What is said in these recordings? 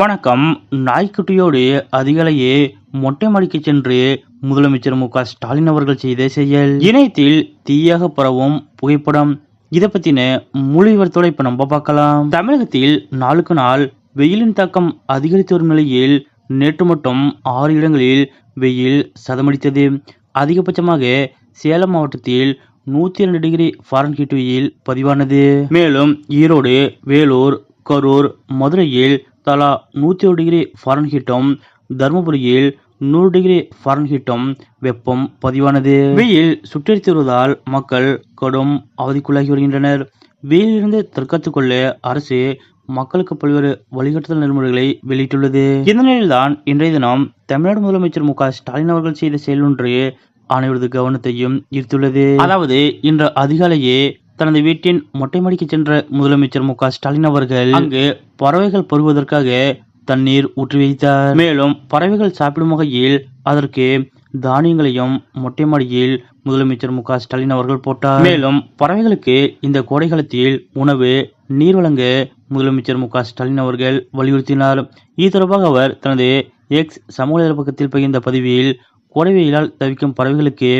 வணக்கம். நாய்க்குட்டியோடு அதிகாலையே மொட்டை மாடிக்கு சென்று முதலமைச்சர் மு ஸ்டாலின் அவர்கள் செய்த செயல். இணையத்தில் தீயாக பரவும் புகைப்படம். இதை பத்தின முழு விவரத்தோட இப்ப நம்ம பார்க்கலாம். தமிழகத்தில் நாளுக்கு நாள் வெயிலின் தாக்கம் அதிகரித்து வரும் நிலையில் நேற்று மட்டும் ஆறு இடங்களில் வெயில் சதமடித்தது. அதிகபட்சமாக சேலம் மாவட்டத்தில் நூற்றி இரண்டு டிகிரி ஃபாரன்ஹீட் வெயில் பதிவானது. மேலும் ஈரோடு வேலூர் கரூர் மதுரையில் தலா நூற்றி ஒரு டிகிரி ஃபாரன்ஹீட்டும் தருமபுரியில் நூறு டிகிரி ஃபாரன்ஹீட்டும் வெப்பம் பதிவானது. வெயில் சுட்டரித்து வருவதால் மக்கள் கடும் அவதிக்குள்ளாகி வருகின்றனர். வெயிலிருந்து தற்காத்துக் கொள்ள அரசு மக்களுக்கு பல்வேறு வழிகாட்டுதல் நெறிமுறைகளை வெளியிட்டுள்ளது. இந்த நிலையில்தான் இன்றைய தினம் தமிழ்நாடு முதலமைச்சர் மு ஸ்டாலின் அவர்கள் செய்த செயல் ஒன்று அனைவரது கவனத்தையும் ஈர்த்துள்ளது. அதாவது இன்று அதிகாலையே தனது வீட்டின் மொட்டை மாடிக்கு சென்ற முதலமைச்சர் மு ஸ்டாலின் அவர்கள் அங்கு பறவைகள் பருவதற்காக தண்ணீர் ஊற்றி வைத்தார். மேலும் பறவைகள் சாப்பிடும் வகையில் அதற்கு தானியங்களையும் மொட்டை மாடியில் முதலமைச்சர் மு ஸ்டாலின் அவர்கள் போட்டார். மேலும் பறவைகளுக்கு இந்த கோடை காலத்தில் உணவு நீர் வழங்க முதலமைச்சர் மு ஸ்டாலின் அவர்கள் வலியுறுத்தினார். இது தொடர்பாக அவர் தனது எக்ஸ் சமூக பக்கத்தில் பகிர்ந்த பதிவில் கோடை வெயிலால் தவிக்கும் பறவைகளுக்கு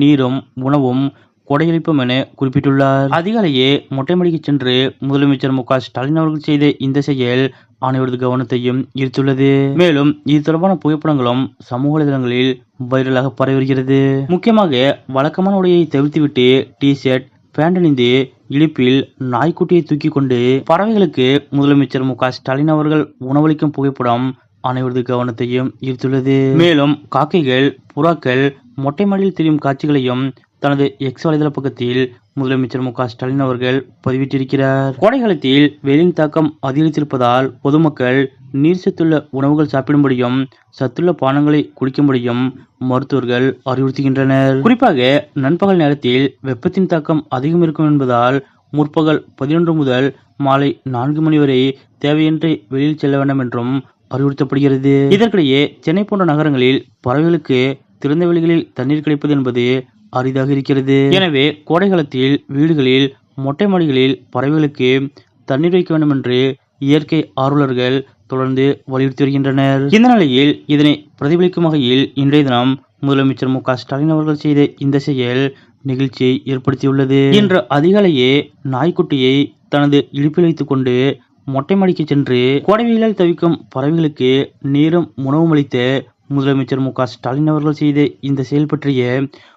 நீரும் உணவும் கொடையளிப்போம் என குறிப்பிட்டுள்ளார். அதிகாலையே மொட்டைமடிக்கு சென்று முதலமைச்சர் மு ஸ்டாலின் அவர்கள் செய்த இந்த செயல் அனைவரது கவனத்தையும் ஈர்த்துள்ளது. மேலும் இது தொடர்பான புகைப்படங்களும் சமூக வலைதளங்களில் வைரலாக பரவி வருகிறது. முக்கியமாக வழக்கமான உடையை தவிர்த்துவிட்டு டி ஷர்ட் பேண்ட் அணிந்து இடுப்பில் நாய்க்குட்டியை தூக்கி கொண்டு பறவைகளுக்கு முதலமைச்சர் மு ஸ்டாலின் அவர்கள் உணவளிக்கும் புகைப்படம் அனைவரது கவனத்தையும் ஈர்த்துள்ளது. மேலும் காக்கைகள் புறாக்கள் மொட்டை மாடியில் திரியும் காட்சிகளையும் தனது எக்ஸ் வலைதள பக்கத்தில் முதலமைச்சர் மு க ஸ்டாலின் அவர்கள் பதிவிட்டிருக்கிறார். கோடை காலத்தில் வெயிலின் தாக்கம் அதிகரித்திருப்பதால் பொதுமக்கள் நீர் சத்துள்ள உணவுகள் சாப்பிடும்படியும் சத்துள்ள பானங்களை குடிக்கும்படியும் மருத்துவர்கள் அறிவுறுத்துகின்றனர். குறிப்பாக நண்பகல் நேரத்தில் வெப்பத்தின் தாக்கம் அதிகம் இருக்கும் என்பதால் முற்பகல் பதினொன்று முதல் மாலை நான்கு மணி வரை தேவையின்றி வெளியில் செல்ல வேண்டும் என்றும் அறிவுறுத்தப்படுகிறது. இதற்கிடையே சென்னை போன்ற நகரங்களில் பறவைகளுக்கு திறந்த வெளிகளில் தண்ணீர் கிடைப்பது என்பது அரிதாக இருக்கிறது. எனவே கோடை காலத்தில் வீடுகளில் மொட்டை மாடிகளில் பறவைகளுக்கு தண்ணீர் வைக்க வேண்டும் என்று இயற்கை ஆர்வலர்கள் தொடர்ந்து வலியுறுத்தி வருகின்றனர். இந்த நிலையில் இதனை பிரதிபலிக்கும் வகையில் இன்றைய தினம் முதலமைச்சர் மு க ஸ்டாலின் அவர்கள் செய்த இந்த செயல் நிகழ்ச்சியை ஏற்படுத்தியுள்ளது. இன்று அதிகாலையே நாய்க்குட்டியை தனது இடுப்பில் வைத்துக் கொண்டு மொட்டை மாடிக்கு சென்று கோடை வெயிலால் தவிக்கும் பறவைகளுக்கு நீரும் உணவும் அளித்த முதலமைச்சர் மு க ஸ்டாலின் அவர்கள் செய்த இந்த செயல் பற்றிய